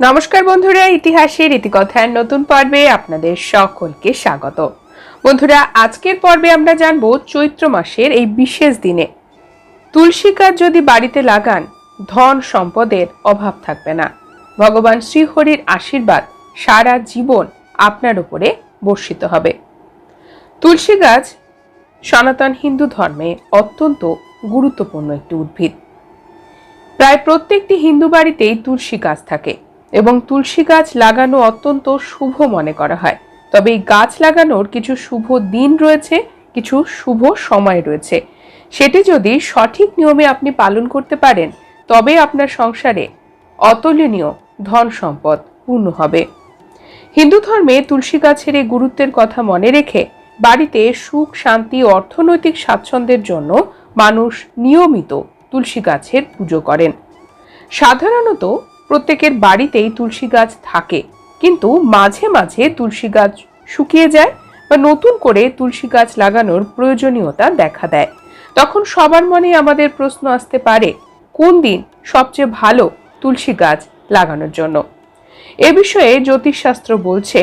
নমস্কার বন্ধুরা, ইতিহাসের ইতিকথার নতুন পর্বে আপনাদের সকলকে স্বাগত। বন্ধুরা, আজকের পর্বে আমরা জানব চৈত্র মাসের এই বিশেষ দিনে। তুলসী গাছ যদি বাড়িতে লাগান, ধন সম্পদের অভাব থাকবে না। ভগবান শ্রীহরির আশীর্বাদ সারা জীবন আপনার উপরে বর্ষিত হবে। তুলসী গাছ সনাতন হিন্দু ধর্মে অত্যন্ত গুরুত্বপূর্ণ একটি উদ্ভিদ। প্রায় প্রত্যেকটি হিন্দু বাড়িতেই তুলসী গাছ থাকে। এবং তুলসী গাছ লাগানো অত্যন্ত শুভ মনে করা হয়। তবে এই গাছ লাগানোর কিছু শুভ দিন রয়েছে, কিছু শুভ সময় রয়েছে। সেটি যদি সঠিক নিয়মে আপনি পালন করতে পারেন, তবে আপনার সংসারে অতুলনীয় ধন সম্পদ পূর্ণ হবে। হিন্দু ধর্মে তুলসী গাছের এই গুরুত্বের কথা মনে রেখে বাড়িতে সুখ, শান্তি, অর্থনৈতিক স্বাচ্ছন্দ্যের জন্য মানুষ নিয়মিত তুলসী গাছের পুজো করেন। সাধারণত প্রত্যেকের বাড়িতেই তুলসী গাছ থাকে। কিন্তু মাঝে মাঝে তুলসী গাছ শুকিয়ে যায় বা নতুন করে তুলসী গাছ লাগানোর প্রয়োজনীয়তা দেখা দেয়। তখন সবার মনে আমাদের প্রশ্ন আসতে পারে, কোন দিন সবচেয়ে ভালো তুলসী গাছ লাগানোর জন্য? এ বিষয়ে জ্যোতিষশাস্ত্র বলছে,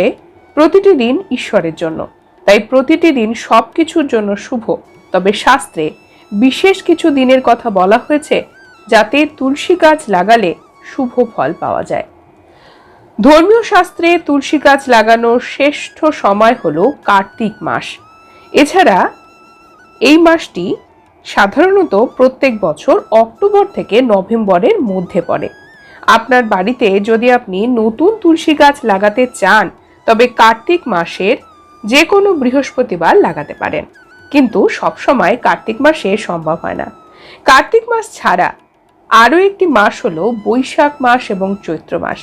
প্রতিটি দিন ঈশ্বরের জন্য। তাই প্রতিটি দিন সব কিছুর জন্য শুভ। তবে শাস্ত্রে বিশেষ কিছু দিনের কথা বলা হয়েছে, যাতে তুলসী গাছ লাগালে শুভ ফল পাওয়া যায়। ধর্মীয় শাস্ত্রে তুলসী গাছ লাগানোর শ্রেষ্ঠ সময় হলো কার্তিক মাস। এছাড়া এই মাসটি সাধারণত প্রত্যেক বছর অক্টোবর থেকে নভেম্বরের মধ্যে পড়ে। আপনার বাড়িতে যদি আপনি নতুন তুলসী গাছ লাগাতে চান, তবে কার্তিক মাসের যে কোনো বৃহস্পতিবার লাগাতে পারেন। কিন্তু সবসময় কার্তিক মাসে সম্ভব হয় না। কার্তিক মাস ছাড়া আরও একটি মাস হলো বৈশাখ মাস এবং চৈত্র মাস।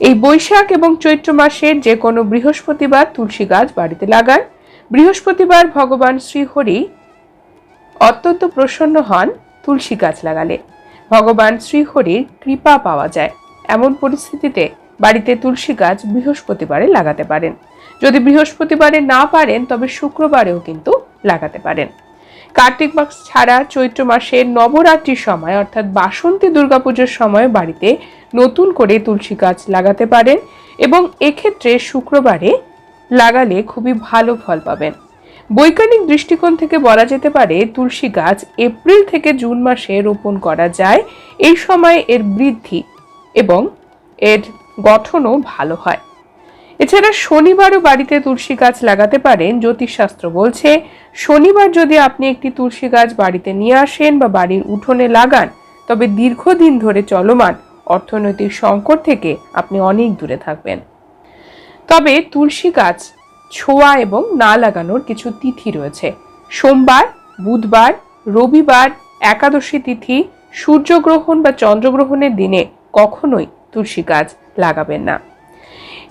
এই বৈশাখ এবং চৈত্র মাসের যে কোনো বৃহস্পতিবার তুলসী গাছ বাড়িতে লাগান। বৃহস্পতিবার ভগবান শ্রীহরি অত্যন্ত প্রসন্ন হন তুলসী গাছ লাগালে। ভগবান শ্রীহরির কৃপা পাওয়া যায়। এমন পরিস্থিতিতে বাড়িতে তুলসী গাছ বৃহস্পতিবারে লাগাতে পারেন। যদি বৃহস্পতিবারে না পারেন, তবে শুক্রবারেও কিন্তু লাগাতে পারেন। কার্তিক মাস ছাড়া চৈত্র মাসের নবরাত্রির সময়, অর্থাৎ বাসন্তী দুর্গাপুজোর সময় বাড়িতে নতুন করে তুলসী গাছ লাগাতে পারেন এবং এক্ষেত্রে শুক্রবারে লাগালে খুবই ভালো ফল পাবেন। বৈজ্ঞানিক দৃষ্টিকোণ থেকে বলা যেতে পারে, তুলসী গাছ এপ্রিল থেকে জুন মাসে রোপণ করা যায়। এই সময় এর বৃদ্ধি এবং এর গঠনও ভালো হয়। এছাড়া শনিবারও বাড়িতে তুলসী গাছ লাগাতে পারেন, জ্যোতিষশাস্ত্র বলছে। শনিবার যদি আপনি একটি তুলসী গাছ বাড়িতে নিয়ে আসেন বা বাড়ির উঠোনে লাগান, তবে দীর্ঘদিন ধরে চলমান অর্থনৈতিক সংকট থেকে আপনি অনেক দূরে থাকবেন। তবে তুলসী গাছ, ছোঁয়া এবং না লাগানোর কিছু তিথি রয়েছে। সোমবার, বুধবার, রবিবার, একাদশী তিথি, সূর্যগ্রহণ বা চন্দ্রগ্রহণের দিনে কখনোই তুলসী গাছ লাগাবেন না।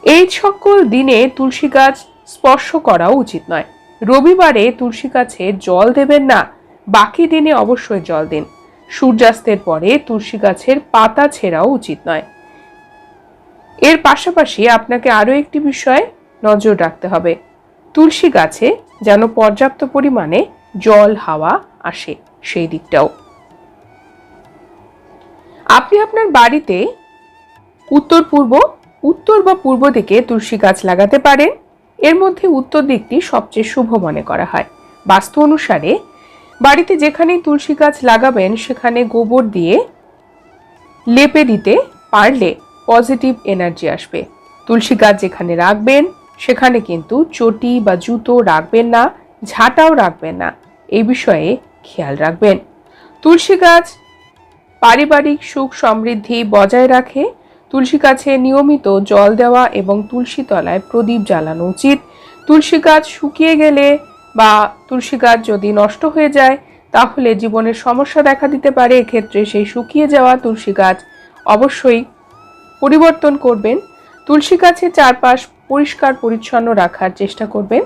এই সকল দিনে তুলসী গাছ স্পর্শ করাও উচিত নয়। রবিবারে তুলসী গাছে জল দেবেন না, বাকি দিনে অবশ্যই জল দিন। সূর্যাস্তের পরে তুলসী গাছের পাতা ছেঁড়াও উচিত নয়। এর পাশাপাশি আপনাকে আরও একটি বিষয়ে নজর রাখতে হবে। তুলসী গাছে যেন পর্যাপ্ত পরিমাণে জল, হাওয়া আসে সেই দিকটাও। আপনি আপনার বাড়িতে উত্তর পূর্ব উত্তর বা পূর্ব দিকে তুলসী গাছ লাগাতে পারেন। এর মধ্যে উত্তর দিকটি সবচেয়ে শুভ মনে করা হয়। বাস্তু অনুসারে বাড়িতে যেখানেই তুলসী গাছ লাগাবেন, সেখানে গোবর দিয়ে লেপে দিতে পারলে পজিটিভ এনার্জি আসবে। তুলসী গাছ যেখানে রাখবেন, সেখানে কিন্তু চটি বা জুতো রাখবেন না, ঝাঁটাও রাখবেন না। এই বিষয়ে খেয়াল রাখবেন। তুলসী গাছ পারিবারিক সুখ সমৃদ্ধি বজায় রাখে। তুলসী গাছে নিয়মিত জল দেওয়া এবং তুলসী তলায় প্রদীপ জ্বালানো উচিত। তুলসী গাছ শুকিয়ে গেলে বা তুলসী গাছ যদি নষ্ট হয়ে যায়, তাহলে জীবনের সমস্যা দেখা দিতে পারে। এক্ষেত্রে সেই শুকিয়ে যাওয়া তুলসী গাছ অবশ্যই পরিবর্তন করবেন। তুলসী গাছের চারপাশ পরিষ্কার পরিচ্ছন্ন রাখার চেষ্টা করবেন।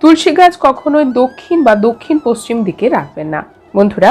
তুলসী গাছ কখনোই দক্ষিণ বা দক্ষিণ পশ্চিম দিকে রাখবেন না। বন্ধুরা